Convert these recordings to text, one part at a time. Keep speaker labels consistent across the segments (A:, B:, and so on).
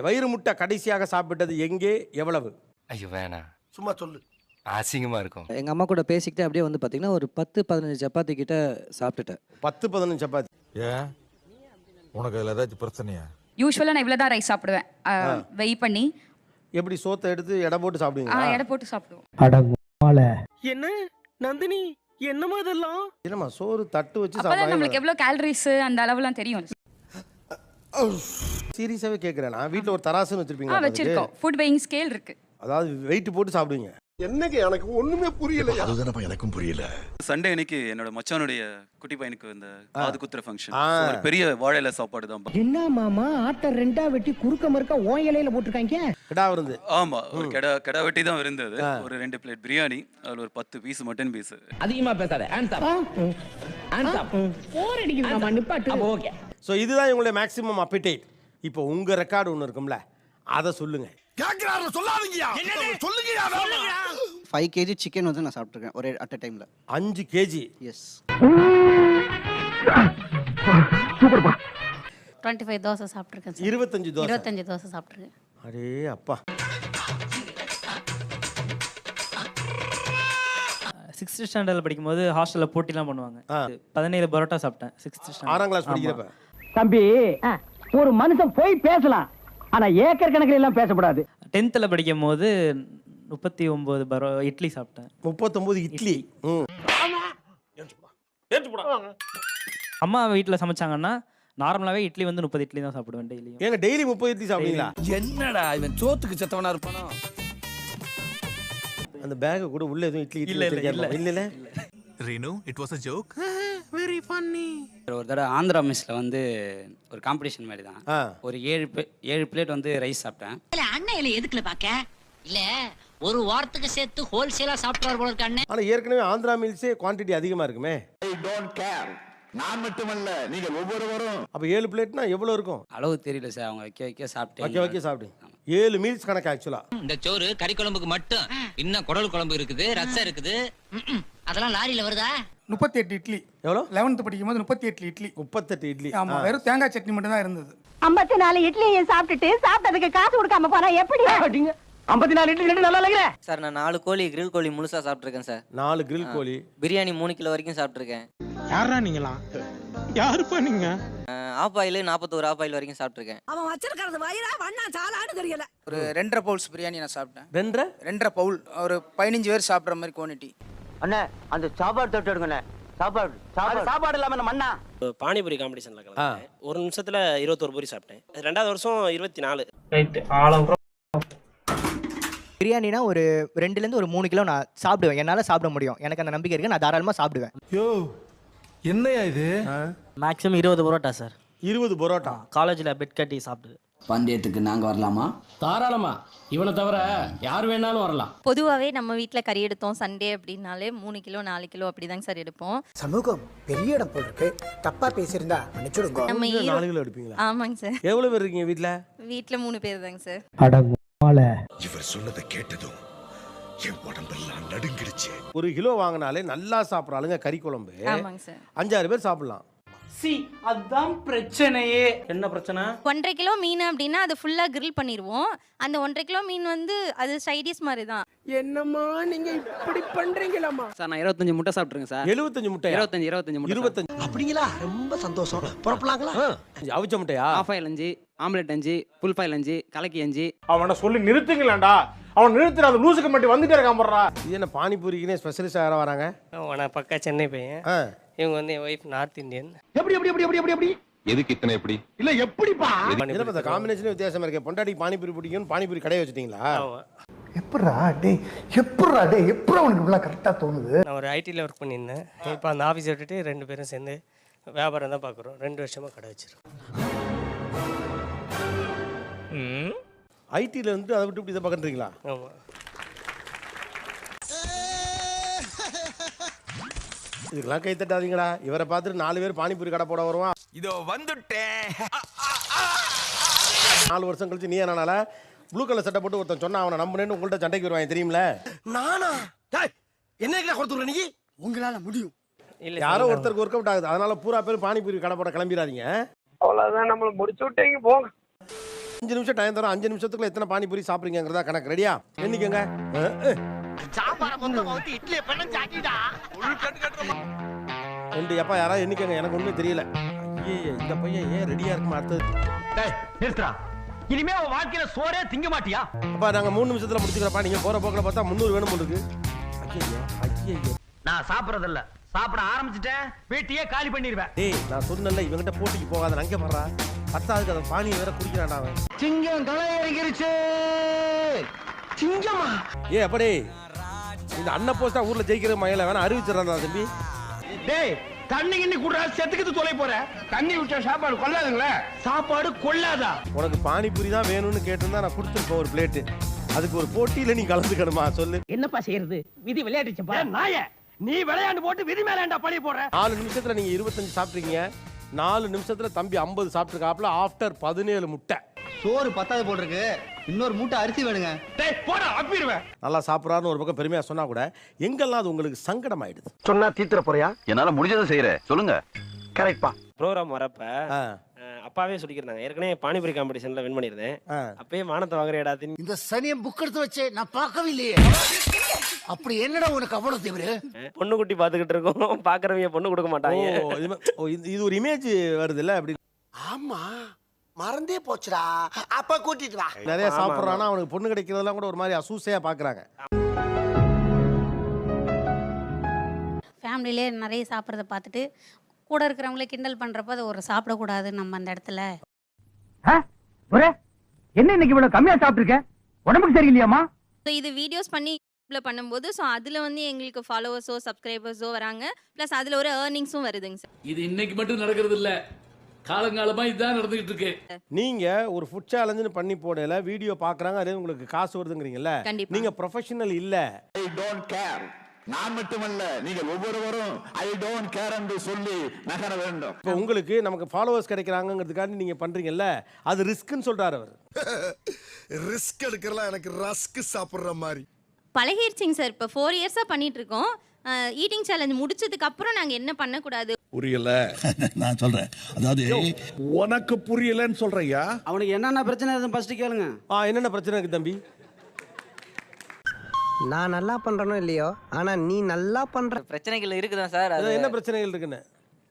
A: வயிறு முட்டை கடைசியாக சாப்பிட்டது எங்கே? எவ்வளவு?
B: ஐயோ வேணாம்
C: சும்மா சொல்லு.
B: அசிங்கமா இருக்கும்.
D: எங்கள் அம்மா கூட பேசிக்கிட்டே அப்படியே வந்து பார்த்தீங்கன்னா ஒரு பத்து பதினஞ்சு சப்பாத்தி கிட்ட சாப்பிட்டுட்டேன்.
A: பத்து பதினஞ்சு சப்பாத்தி.
E: ஏன்? உனக்கு அதில் ஏதாச்சும் பிரச்சனையா?
F: யூஸ்வலாக நான் இவ்வளோ தான் ரைஸ் சாப்பிடுவேன் வெய் பண்ணி.
A: எப்படி சோத்தை எடுத்து எடை போட்டு
F: ஆ,
A: சாப்பிடுவீங்களா
F: எடை போட்டு சாப்பிடுவோம்.
C: என்ன? நந்தினி என்னமா இதெல்லாம்?
A: என்னம்மா சோறு தட்டு வச்சு
F: அப்பதான் நம்மளுக்கு
A: சாப்பிடுவாங்க
F: எவ்வளோ கேலரிஸ் அந்த அளவுலாம் தெரியும்.
A: சீரியஸாவே கேட்குறேன் நான் வீட்டில் ஒரு தராசுன்னு
F: ஆ
A: வச்சிருப்பீங்க
F: வச்சிருக்கோம். ஃபுட் வெயிங் ஸ்கேல் இருக்கு.
A: அதாவது வெயிட் போட்டு சாப்பிடுவீங்க.
C: என்னங்க எனக்கு ஒண்ணுமே புரியல
G: அதுதானப்பா எனக்கும் புரியல.
H: சண்டே அன்னைக்கு என்னோட மச்சானுடைய குட்டி பையனுக்கு இந்த காது குத்துற ஃபங்க்ஷன்
A: ஆ.
H: ஒரு பெரிய வாழையில சாப்பாடு தான்
I: என்ன மாமா ஆட்ட ரெண்டா வெட்டி குறுக்க மறுக்க ஓன் இலையில போட்டிருக்காங்க?
A: கிடா விருந்து.
H: ஆமா ஒரு கெடா கெடா வெட்டி தான் இருந்தது ஒரு ரெண்டு பிளேட் பிரியாணி அதுல ஒரு பத்து பீஸ் மட்டன் பீஸ்
I: அதிகமா பேசாத. போர் அடிக்குது மாமா நிப்பாட்டு. ஓகே
A: ஸோ இதுதான் உங்களுடைய மேக்ஸிமம் அப்பிடேட் இப்போ உங்க ரெக்கார்டு ஒன்று இருக்கும்ல அதை சொல்லுங்க.
C: கேக்குறாரு சொல்லாதீங்கயா சொல்லுங்கயா
D: ஃபைவ் கேஜி சிக்கன் வந்து நான் சாப்பிட்ருக்கேன் ஒரே அட் டைமில்
A: அஞ்சு KG
D: S
J: twenty five dosa சாப்பிட்ருக்கேன் சார்.
A: இருபத்தஞ்சு தோசை.
J: இருபத்தஞ்சு தோசை சாப்பிட்ருக்கேன்
A: அடே அப்பா.
K: சிக்ஸ்த் ஸ்டாண்டர்டில் படிக்கும்போது ஹாஸ்டலில் போட்டிலாம் பண்ணுவாங்க. பதினேழு பரோட்டா சாப்பிட்டேன் சிக்ஸ்த் ஸ்டாண்டர்ட்
A: ஆறாம் கிளாஸ் படிக்கிறப்ப?
I: தம்பி ஒரு மனுஷன் போய் பேசலாம் ஆனா ஏக்கர் கணக்கில் எல்லாம் பேசக்கூடாது
K: டென்த்தில் படிக்கும் போது முப்பத்தி ஒம்பது பரோ இட்லி சாப்பிட்டேன்.
A: முப்பத்தொம்போது இட்லி.
K: அம்மா வீட்டில் சமைச்சாங்கன்னா நார்மலாகவே இட்லி வந்து முப்பது இட்லி தான் சாப்பிடுவேன் டெய்லியும்.
A: ஏங்க டெய்லி முப்பது இட்லி சாப்பிடுவீங்களா?
C: என்னடா இவன் சோத்துக்கு செத்தவனா இருப்பானோ?
A: அந்த பேக்கை கூட உள்ள எதுவும் இட்லி இட்லி
K: இல்ல, இல்ல,
A: வச்சிருக்காரு. இல்ல இல்ல.
E: Renu it was a joke
D: ஒரு தடவை ஆந்திரா மெஸ்ஸில் வந்து ஒரு காம்படிஷன் மாதிரி தான்.
A: ஆ.
D: ஒரு ஏழு ஏழு பிளேட் வந்து ரைஸ் சாப்பிட்டேன்.
J: அண்ணன் எதுக்குல பாக்க? இல்ல ஒரு வாரத்துக்கு சேர்த்து ஹோல்சேலா சாப்பிட்றாரு போல இருக்க அண்ணன்.
A: ஆனா ஏற்கனவே ஆந்திரா மீல்ஸே குவாண்டிட்டி அதிகமா இருக்குமே.
G: நான் மட்டுமல்ல நீங்க ஒவ்வொருவரும்.
A: அப்ப ஏழு பிளேட்னா எவ்வளவு இருக்கும்?
D: அளவு தெரியல சார் அவங்க வைக்க வைக்க சாப்பிட்டேன்.
A: ஓகே ஓகே சாப்பிடுங்க ஏழு மீல்ஸ் கணக்கு ஆக்சுவலா
J: இந்த சோறு கறி குழம்புக்கு மட்டும். இன்னும் குடல் குழம்பு இருக்குது ரசம் இருக்குது. அதெல்லாம் லாரியில வருதா?
I: முப்பத்தி எட்டு இட்லி.
A: எவ்வளோ?
I: லெவன்த் படிக்கும் போது முப்பத்தி எட்டு இட்லி.
A: முப்பத்தெட்டு இட்லி.
I: ஆமா. வெறும் தேங்காய் சட்னி மட்டும் தான் இருந்தது.
J: ஐம்பத்தி நாலு இட்லியை சாப்பிட்டுட்டு சாப்பிட்டதுக்கு காசு கொடுக்காம போனா எப்படி?
I: ஐம்பத்தி நாலு இட்லி ரெண்டு நல்லா இல்லைங்க
D: சார் நான் நாலு கோழி கிரில் கோழி முழுசாக சாப்பிட்ருக்கேன் சார்.
A: நாலு கிரில் கோழி.
D: பிரியாணி மூணு கிலோ வரைக்கும் சாப்பிட்ருக்கேன்
I: யாரா நீங்களா யாருப்பா நீங்க?
D: ஆப் ஆயில் நாற்பத்தோரு ஆப் ஆயில் வரைக்கும் சாப்பிட்ருக்கேன்
J: அவன் வச்சிருக்கிறது வயிறா வண்ணா சாலான்னு தெரியல.
D: ஒரு ரெண்டரை பவுல்ஸ் பிரியாணி நான் சாப்பிட்டேன்.
A: ரெண்டரை?
D: ரெண்டரை பவுல் ஒரு பதினஞ்சு பேர் சாப்பிட்ற மாதிரி குவான்டிட்டி
I: அண்ணே அந்த சாப்பாடு தொட்டு எடுங்கண்ணே. சாப்பாடு சாப்பாடு. சாப்பாடு இல்லாம நம்ம அண்ணா.
K: பானிபூரி காம்படிஷனில்
A: ஆ.
K: ஒரு நிமிஷத்தில் இருபத்தொரு பூரி சாப்பிட்டேன். ரெண்டாவது வருஷம் இருபத்தி நாலு
D: பிரியாணினா ஒரு ரெண்டுலேருந்து ஒரு மூணு கிலோ நான் சாப்பிடுவேன். என்னால் சாப்பிட முடியும். எனக்கு அந்த நம்பிக்கை இருக்கு நான் தாராளமாக சாப்பிடுவேன்.
E: யோ என்னையா இது?
K: மேக்ஸிமம் இருபது பரோட்டா சார்
A: இருபது பரோட்டா?
K: காலேஜில் பெட் கட்டி சாப்பிட்டு
I: பந்தயத்துக்கு நாங்க வரலாமா? தாராளமா. இவனை தவிர யார் வேணாலும் வரலாம்.
J: பொதுவாகவே நம்ம வீட்டில் கறி எடுத்தோம் சண்டே அப்படின்னாலே மூணு கிலோ நாலு கிலோ அப்படிதாங்க சார் எடுப்போம்.
I: சமூகம் பெரிய இடம் போல் இருக்கு தப்பா பேசியிருந்தா மன்னிச்சுடுங்க.
J: நம்ம ஈரோ-
A: நாலு கிலோ எடுப்பீங்களா?
J: ஆமாங்க சார்
A: எவ்வளவு பேர் இருக்கீங்க வீட்ல?
J: வீட்டில் மூணு பேர் தாங்க சார்
G: இவர் சொன்னதை கேட்டதும் என் உடம்பெல்லாம் நடுங்கிடுச்சு
A: ஒரு கிலோ வாங்கினாலே நல்லா சாப்பிட்ற ஆளுங்க கறி குழம்பு.
J: ஆமாங்க சார்.
A: அஞ்சாறு பேர் சாப்பிடலாம்.
I: சி அதான் பிரச்சனையே. என்ன பிரச்சனை?
J: ஒன்றரை கிலோ மீன் அப்படின்னா அது ஃபுல்லாக கிரில் பண்ணிடுவோம் அந்த ஒன்றரை கிலோ மீன் வந்து அது சைடிஸ் மாதிரி தான்
I: என்னம்மா நீங்க இப்படி பண்றீங்களாமா
D: சார் நான் இருபத்தஞ்சு முட்டை சாப்பிட்ருக்கேன் சார்.
A: எழுபத்தஞ்சு முட்டையா?
D: இருபத்தஞ்சு இருபத்தஞ்சு முட்டை
A: இருபத்தஞ்சு.
C: அப்படிங்களா? ரொம்ப சந்தோஷம். புறப்படலாங்களா?
A: அவிச்ச முட்டையா?
D: ஆஃப் ஆயில் அஞ்சு ஆம்லெட் அஞ்சு ஃபுல் ஃபைல் அஞ்சு கலக்கி அஞ்சு.
I: அவனை சொல்லி நிறுத்துங்களேன்டா. அவன் நிறுத்துற அந்த லூசுக்கு மட்டும் வந்துட்டே இருக்கான் போடுறா.
A: இது என்ன பானிபூரிக்குனே ஸ்பெஷலிஸ்ட் யாரா வராங்க?
K: நான் பக்கா சென்னை பையன். இவங்க வந்து என் ஒய்ஃப் நார்த் இந்தியன்
I: எப்படி எப்படி எப்படி எப்படி எப்படி எப்படி?
G: எதுக்கு இத்தனை எப்படி
I: இல்ல எப்படிப்பா?
A: இதில் இந்த காம்பினேஷனே வித்தியாசமா இருக்கு. பொண்டாட்டி பானிபூரி பிடிக்கும் பானிபூரி கடையை வச்சுட்டீங்களா?
I: எப்படா டேய் எப்படா டேய் எப்படா உனக்கு இவ்வளவு கரெக்டா தோணுது?
K: நான் ஒரு ஐடியில் ஒர்க் பண்ணியிருந்தேன். இப்போ அந்த ஆஃபீஸ் விட்டுட்டு ரெண்டு பேரும் சேர்ந்து வியாபாரம் தான் பார்க்குறோம். ரெண்டு வருஷமாக கடை வச்சிருக்கோம்.
A: ஐடியில் இருந்து அதை விட்டு இப்படி இதை பார்க்குறீங்களா
K: ஆமாம்
A: இதுக்கெல்லாம் கை தட்டாதீங்கடா. இவரை பார்த்துட்டு நாலு பேர் பானிபூரி கடை போட வருவான்.
E: இதோ வந்துட்டேன்.
A: நாலு வருஷம் கழிச்சு நீ என்னால ப்ளூ கலர் சட்டை போட்டு ஒருத்தன் சொன்னா அவனை நம்பினேன்னு உங்கள்கிட்ட சண்டைக்கு வருவாங்க தெரியுமில
C: நானா? டேய், என்ன கொடுத்துற நீ?
I: உங்களால முடியும்.
K: இல்லை
A: யாரோ ஒருத்தருக்கு ஒர்க் அவுட் ஆகுது. அதனால பூரா பேர் பானிபூரி கடை போட கிளம்பிடாதீங்க
I: அவ்வளவுதான் நம்மள முடிச்சு விட்டீங்க போங்க.
A: அஞ்சு நிமிஷம் டைம் தரோம் அஞ்சு நிமிஷத்துக்குள்ள எத்தனை பானிபூரி சாப்பிடுறீங்கிறதா கணக்கு. ரெடியா ரெண்டு எப்பா யாராவது எண்ணிக்கங்க எனக்கு ஒன்றும் தெரியல. ஐயே இந்த பையன் ஏன் ரெடியா இருக்குமா அடுத்தது?
I: நிறுத்துறா இனிமே அவன் வாழ்க்கையில சோறே திங்க மாட்டியா?
A: அப்பா நாங்க மூணு நிமிஷத்துல முடிச்சுக்கிறப்பா நீங்க போற போக்கில் பார்த்தா முந்நூறு வேணும் இருக்கு. ஐயோ ஐயோ
I: நான் சாப்பிடறது இல்ல சாப்பிட ஆரம்பிச்சிட்டேன். வீட்டையே காலி பண்ணிடுவேன்.
A: டேய் நான் சொன்னேன்ல இவங்கிட்ட போட்டிக்கு போகாத அங்கே வர்றா பத்தாவதுக்கு அதை பானியை வேற குடிக்கிறான்டா அவன்.
L: சிங்கம் களை இறங்கிருச்சு சிங்கமா
A: ஏ அப்படே இந்த அண்ணன் போஸ்டா ஊர்ல ஜெயிக்கிற மயில வேணா அறிவிச்சிடறான் தம்பி.
L: டேய் தண்ணி கிண்ணி குடுறா செத்துக்கிட்டு தொலை போற. தண்ணி விட்டா சாப்பாடு கொள்ளாதுங்களே? சாப்பாடு கொள்ளாதா?
A: உனக்கு பானிபூரி தான் வேணும்னு கேட்டிருந்தா நான் கொடுத்துருப்பேன் ஒரு பிளேட்டு அதுக்கு ஒரு போட்டியில நீ கலந்துக்கணுமா சொல்லு.
I: என்னப்பா செய்யறது? விதி விளையாடிச்சப்பா நாய நீ விளையாண்டு போட்டு விதி மேலாண்டா பழி போடுற?
A: நாலு நிமிஷத்துல நீங்க இருபத்தஞ்சு சாப்பிட்ருக்கீங்க நாலு நிமிஷத்துல தம்பி ஐம்பது சாப்பிட்டுருக்காப்புல ஆஃப்டர் பதினேழு முட்டை.
B: சோறு பத்தாவது போட்டிருக்கு இன்னொரு மூட்டை அரிசி வேணுங்க.
L: டேய் போடா அப்பிடுவேன்.
A: நல்லா சாப்பிட்றாருன்னு ஒரு பக்கம் பெருமையா சொன்னா கூட எங்கெல்லாம் அது உங்களுக்கு சங்கடம் ஆயிடுது
L: சொன்னா தீத்துற போறியா?
G: என்னால முடிஞ்சதை செய்யறேன் சொல்லுங்க.
L: கரெக்ட்பா
C: ப்ரோக்ராம் வரப்ப அப்பாவே சொல்லியிருந்தாங்க ஏற்கனவே பானிபூரி காம்படிஷனில் வின் பண்ணியிருந்தேன்.
A: ஆ.
C: அப்பயே மானத்தை வாங்குறேடா தின்.
L: இந்த சனியம் புக் எடுத்து வச்சே நான் பார்க்கவே இல்லையே அப்படி என்னடா உனக்கு அவ்வளவு தீவிர?
C: பொண்ணு குட்டி பார்த்துக்கிட்டு இருக்கோம். பார்க்குறவங்க பொண்ணு கொடுக்க மாட்டாங்க.
A: இது ஒரு இமேஜ் வருது இல்ல அப்படி.
L: ஆமா. மறந்தே போச்சுடா. அப்ப கூட்டிட்டு வா.
A: நிறைய சாப்பிட்றானா அவனுக்கு பொண்ணு கிடைக்கிறதெல்லாம் கூட ஒரு மாதிரி அசூசையா பாக்குறாங்க.
J: ஃபேமிலியிலே நிறைய சாப்பிட்றத பார்த்துட்டு கூட இருக்கிறவங்களே கிண்டல் பண்ணுறப்ப அது ஒரு சாப்பிடக்கூடாது நம்ம அந்த இடத்துல.
I: என்ன இன்னைக்கு இவ்வளவு கம்மியா சாப்பிட்டுருக்க? உடம்புக்கு சரியில்லையாமா
J: ஸோ இது வீடியோஸ் பண்ணி பண்ணும்போது ஸோ அதில் வந்து எங்களுக்கு ஃபாலோவர்ஸோ சப்ஸ்கிரைபர்ஸோ வராங்க. ப்ளஸ் அதில் ஒரு ஏர்னிங்ஸும் வருதுங்க சார்
M: இது இன்னைக்கு மட்டும் நடக்கிறது இல்ல காலங்காலமா இதுதான் நடந்துகிட்டு இருக்கு.
A: நீங்க ஒரு ஃபுட் சேலஞ்சுன்னு பண்ணி போடல வீடியோ பாக்குறாங்க அதே உங்களுக்கு காசு வருதுங்கிறீங்கல்ல?
J: கண்டிப்பா.
A: நீங்க ப்ரொஃபஷனல் இல்ல.
G: ஐ டோன்ட் கேர் நான் மட்டுமல்ல நீங்கள் ஒவ்வொருவரும் ஐ டோன்ட் கேர் என்று சொல்லி நகர வேண்டும்.
A: இப்போ உங்களுக்கு நமக்கு ஃபாலோவர்ஸ் கிடைக்கிறாங்கிறதுக்காண்டி நீங்க பண்றீங்கல்ல அது ரிஸ்க்னு சொல்றாரு அவர்.
L: ரிஸ்க் எடுக்கிறலாம் எனக்கு ரஸ்க் சாப்பிடுற மாதிரி.
J: பழகிருச்சிங்க சார். இப்போ ஃபோர் இயர்ஸாக பண்ணிட்டு இருக்கோம். ஈட்டிங் சேலஞ்ச் முடிச்சதுக்கு அப்புறம் நாங்கள் என்ன பண்ணக்கூடாது?
G: புரியல. நான் சொல்றேன். அதாவது உனக்கு புரியலன்னு சொல்றையா
I: அவனுக்கு என்னென்ன பிரச்சனை இருக்கு ஃபர்ஸ்ட் கேளுங்க.
A: ஆ என்னென்ன பிரச்சனை இருக்கு தம்பி?
I: நான் நல்லா பண்றனோ இல்லையோ? ஆனா நீ நல்லா பண்ற
M: பிரச்சனைகள் இருக்குதான் சார்?
A: அதான் என்ன பிரச்சனைகள் இருக்குன்னு?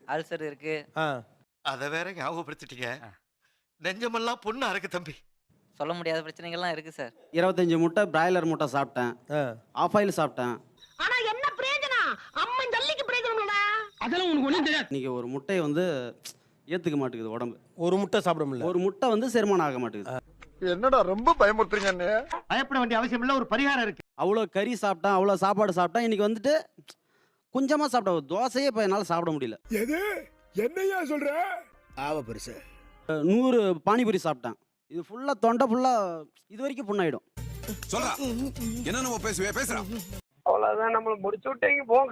M: அல்சர் இருக்கு.
A: ஆ.
L: அத வேற ஞாபகப்படுத்திட்டீங்க. நெஞ்சமெல்லாம் பொண்ணா இருக்கு தம்பி.
M: சொல்ல முடியாத பிரச்சனைகள்லாம் இருக்கு சார்.
I: இருபத்தஞ்சு முட்டை பிராய்லர் முட்டை சாப்பிட்டேன்.
A: ஆ.
I: ஆஃப் ஆயில் சாப்பிட்டேன்.
L: ஆனா அதெல்லாம் உனக்கு ஒண்ணும் தெரியாது.
I: இன்னைக்கு ஒரு முட்டையை வந்து ஏத்துக்க மாட்டேங்குது உடம்பு.
A: ஒரு முட்டை சாப்பிட முடியல
I: ஒரு முட்டை வந்து செரிமானம் ஆக மாட்டேங்குது.
L: என்னடா ரொம்ப பயமுறுத்துறீங்க அண்ணே
I: பயப்பட வேண்டிய அவசியம் இல்ல ஒரு பரிகாரம் இருக்கு. அவ்வளோ கறி சாப்பிட்டேன் அவ்வளோ சாப்பாடு சாப்பிட்டேன் இன்னைக்கு வந்துட்டு கொஞ்சமா சாப்பிட்டேன் ஒரு தோசையே இப்போ என்னால் சாப்பிட முடியல.
L: எது? என்னையா சொல்ற? ஆவ பெருசு.
I: நூறு பானிபூரி சாப்பிட்டேன். இது ஃபுல்லாக தொண்டை ஃபுல்லாக இது வரைக்கும் புண்ணாயிடும்.
G: சொல்றா. என்ன நம்ம பேசுவே? பேசுறா.
C: அவ்வளோதான் நம்மளை முடிச்சு விட்டீங்க போங்க.